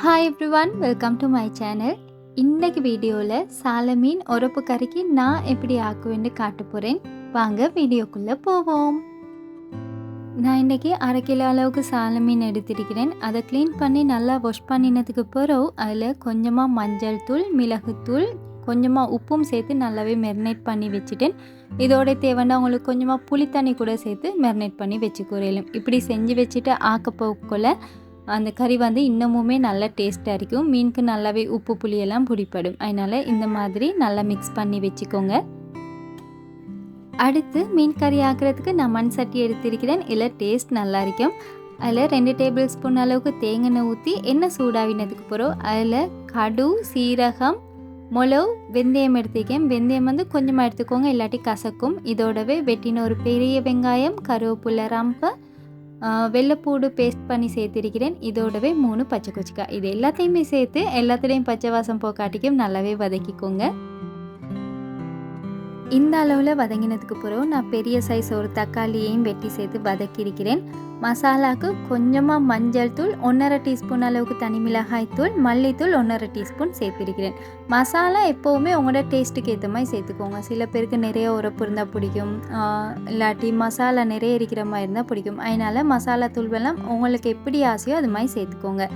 Hi everyone welcome to my channel இன்னைக்கு வீடியோவில் சால மீன் உரப்பு கறிக்கு நான் எப்படி ஆக்குவேன்னு காட்ட போகிறேன் வாங்க வீடியோக்குள்ளே போவோம். நான் இன்றைக்கி அரை கிலோ அளவுக்கு சால மீன் எடுத்திருக்கிறேன். அதை க்ளீன் பண்ணி நல்லா வாஷ் பண்ணினதுக்கு பிறகு அதில் கொஞ்சமாக மஞ்சள் தூள் மிளகுத்தூள் கொஞ்சமாக உப்பும் சேர்த்து நல்லாவே மெரினேட் பண்ணி வச்சுட்டேன். இதோட தேவைன்னா உங்களுக்கு கொஞ்சமாக புளி தண்ணி கூட சேர்த்து மெரினேட் பண்ணி வச்சுக்கிறேன் இப்படி செஞ்சு வச்சுட்டு ஆக்க போக்குள்ள அந்த கறி வந்து இன்னமுமே நல்லா டேஸ்ட்டாக இருக்கும். மீனுக்கு நல்லாவே உப்பு புளியெல்லாம் பிடிப்படும் அதனால் இந்த மாதிரி நல்லா மிக்ஸ் பண்ணி வச்சுக்கோங்க. அடுத்து மீன் கறி ஆக்கிறதுக்கு நான் மண் சட்டி எடுத்திருக்கிறேன். இதில் டேஸ்ட் நல்லா இருக்கும். அதில் ரெண்டு டேபிள் ஸ்பூன் அளவுக்கு தேங்காய் ஊற்றி எண்ணெய் சூடாவினதுக்கு போகிறோம் அதில் கடு சீரகம் மொளவு வெந்தயம் எடுத்துக்கேன் வெந்தயம் வந்து கொஞ்சமாக எடுத்துக்கோங்க இல்லாட்டி கசக்கும். இதோடவே வெட்டின ஒரு பெரிய வெங்காயம் கருவேப்பிலை ரம்பை வெள்ளைப்பூடு பேஸ்ட் பண்ணி சேர்த்திருக்கிறேன். இதோடவே மூணு பச்சை கொச்சிக்காய். இது எல்லாத்தையுமே சேர்த்து எல்லாத்துலேயும் பச்சை வாசம் போக்காட்டிக்கும் நல்லாவே வதக்கிக்கோங்க. இந்த அளவில் வதங்கினதுக்கு பிறகு நான் பெரிய சைஸ் ஒரு தக்காளியையும் வெட்டி சேர்த்து வதக்கியிருக்கிறேன். மசாலாவுக்கு கொஞ்சமாக மஞ்சள் தூள் ஒன்றரை டீஸ்பூன் அளவுக்கு தனி மிளகாய் தூள் மல்லித்தூள் ஒன்றரை டீஸ்பூன் சேர்த்திருக்கிறேன். மசாலா எப்போவுமே உங்களோட டேஸ்ட்டுக்கு ஏற்ற மாதிரி சேர்த்துக்கோங்க. சில பேருக்கு நிறைய உரப்பு இருந்தால் பிடிக்கும். இல்லாட்டி மசாலா நிறைய இருக்கிற மாதிரி இருந்தால் பிடிக்கும். அதனால் மசாலா தூள்வெல்லாம் உங்களுக்கு எப்படி ஆசையோ அது மாதிரி சேர்த்துக்கோங்க.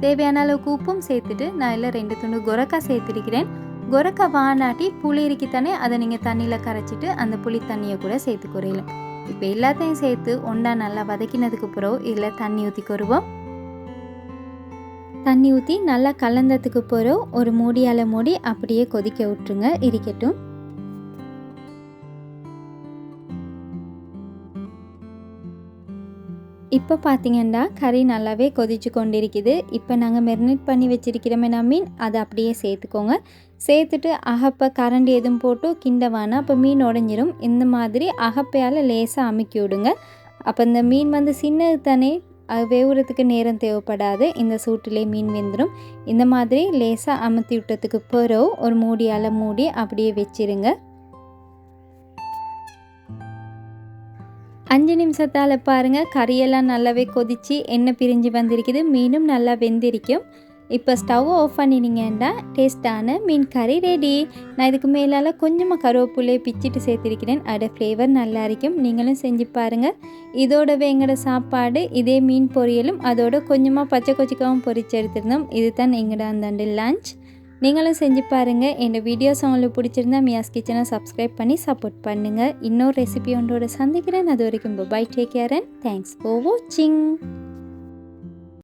தேவையான அளவுக்கு உப்பும் சேர்த்துட்டு நான் இல்லை ரெண்டு துண்டு குரக்கா சேர்த்துருக்கிறேன். குரக்கா வானாட்டி புளி இருக்கித்தானே அதை நீங்கள் தண்ணியில் கரைச்சிட்டு அந்த புளி தண்ணியை கூட சேர்த்து குறையில இப்போ எல்லாத்தையும் சேர்த்து ஒன்றா நல்லா வதக்கினதுக்கு பிறகு இதில் தண்ணி ஊற்றி கொருவோம். தண்ணி ஊற்றி நல்லா கலந்ததுக்கு பிறகு ஒரு மூடியால் மூடி அப்படியே கொதிக்க விட்டுருங்க இருக்கட்டும் இப்போ பார்த்தீங்கன்னா கறி நல்லாவே கொதிச்சு கொண்டிருக்குது. இப்போ நாங்கள் மெரினேட் பண்ணி வச்சிருக்கிறோமே மீன் அதை அப்படியே சேர்த்துக்கோங்க. சேர்த்துட்டு அகப்பை கரண்டி எதுவும் போட்டு கிண்டவானா அப்போ மீன் உடஞ்சிரும். இந்த மாதிரி அகப்பையால் லேசாக அமுக்கி விடுங்க. அப்போ இந்த மீன் வந்து சின்னது தானே. அது வேவுறதுக்கு நேரம் தேவைப்படாது. இந்த சூட்டிலே மீன் வெந்துடும் இந்த மாதிரி லேசாக அமுத்தி விட்டதுக்கு பிறகு ஒரு மூடியால் மூடி அப்படியே வச்சிருங்க. அஞ்சு நிமிஷத்தால் பாருங்கள் கறியெல்லாம் நல்லாவே கொதித்து எண்ணெய் பிரிஞ்சு வந்திருக்குது. மீனும் நல்லா வெந்திருக்கும். இப்போ ஸ்டவ் ஆஃப் பண்ணினீங்கன்னா டேஸ்ட்டான மீன் கறி ரெடி நான் இதுக்கு மேலால் கொஞ்சமாக கருவேப்பிலையை பிச்சுட்டு சேர்த்துருக்கிறேன். அதோட ஃப்ளேவர் நல்லா இருக்கும். நீங்களும் செஞ்சு பாருங்கள் இதோடவே எங்களோட சாப்பாடு இதே மீன் பொரியலும் அதோட கொஞ்சமாக பச்சை கொச்சிக்காவும் பொரிச்சு எடுத்திருந்தோம். இது தான் எங்களோட அந்த லஞ்ச் நீங்களும் செஞ்சு பாருங்கள் என் வீடியோஸ் உங்களுக்கு பிடிச்சிருந்தா மியாஸ் கிச்சனை சப்ஸ்கிரைப் பண்ணி சப்போர்ட் பண்ணுங்கள் இன்னொரு ரெசிபி ஒன்றோட சந்திக்கிறேன். அது வரைக்கும் bye take care and thanks for வாட்சிங்